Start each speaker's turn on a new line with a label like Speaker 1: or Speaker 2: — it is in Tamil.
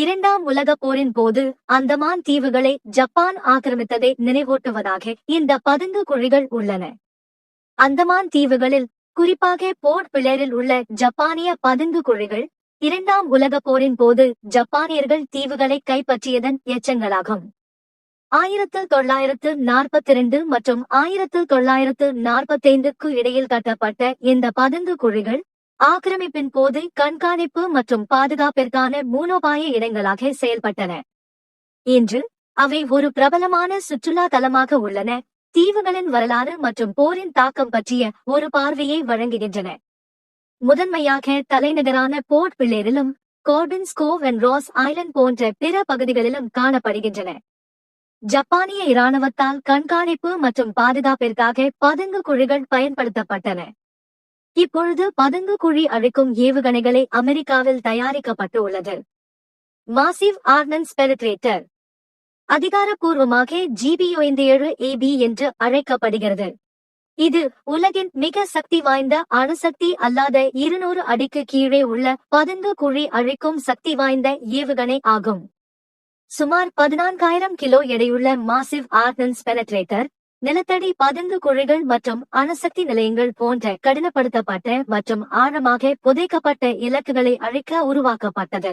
Speaker 1: இரண்டாம் உலகப் போரின் போது அந்தமான் தீவுகளை ஜப்பான் ஆக்கிரமித்ததை நினைவூட்டுவதாக இந்த பதுங்கு குழிகள் உள்ளன. அந்தமான் தீவுகளில் குறிப்பாக போர்ட் பிளேரில் உள்ள ஜப்பானிய பதுங்கு குழிகள் இரண்டாம் உலகப் போரின் போது ஜப்பானியர்கள் தீவுகளை கைப்பற்றியதன் எச்சங்களாகும். ஆயிரத்து தொள்ளாயிரத்து நாற்பத்தி இரண்டு மற்றும் ஆயிரத்து தொள்ளாயிரத்து நாற்பத்தைந்துக்கு இடையில் கட்டப்பட்ட இந்த பதுங்கு குழிகள் ஆக்கிரமிப்பின் போது கண்காணிப்பு மற்றும் பாதுகாப்பிற்கான மூலோபாய இடங்களாக செயல்பட்டன. இன்று அவை ஒரு பிரபலமான சுற்றுலா தலமாக உள்ளன. தீவுகளின் வரலாறு மற்றும் போரின் தாக்கம் பற்றிய ஒரு பார்வையை வழங்குகின்றன. முதன்மையாக தலைநகரான போர்ட் பிளேரிலும் கோர்டன் ஸ்கோவ் அண்ட் ராஸ் ஐலண்ட் போன்ற பிற பகுதிகளிலும் காணப்படுகின்றன. ஜப்பானிய இராணுவத்தால் கண்காணிப்பு மற்றும் பாதுகாப்பிற்காக பதுங்கு குழிகள் பயன்படுத்தப்பட்டன. இப்பொழுது பதுங்கு குழி அழிக்கும் ஏவுகணைகளை அமெரிக்காவில் தயாரிக்கப்பட்டு உள்ளது மாசிவ் ஆர்னன்ஸ் பெரிட்ரேட்டர். அதிகாரப்பூர்வமாக ஜிபிஓ ஏழு ஏபி என்று அழைக்கப்படுகிறது. இது உலகின் மிக சக்தி வாய்ந்த அணுசக்தி அல்லாத இருநூறு அடிக்கு கீழே உள்ள பதுங்கு குழி அழிக்கும் சக்தி வாய்ந்த ஏவுகணை ஆகும். சுமார் பதினான்காயிரம் கிலோ எடையுள்ள மாசிவ் ஆர்னன்ஸ் பெனட்ரேட்டர் நிலத்தடி பதுங்கு குழிகள் மற்றும் அணுசக்தி நிலையங்கள் போன்ற கடினப்படுத்தப்பட்ட மற்றும் ஆழமாக புதைக்கப்பட்ட இலக்குகளை அழிக்க உருவாக்கப்பட்டது.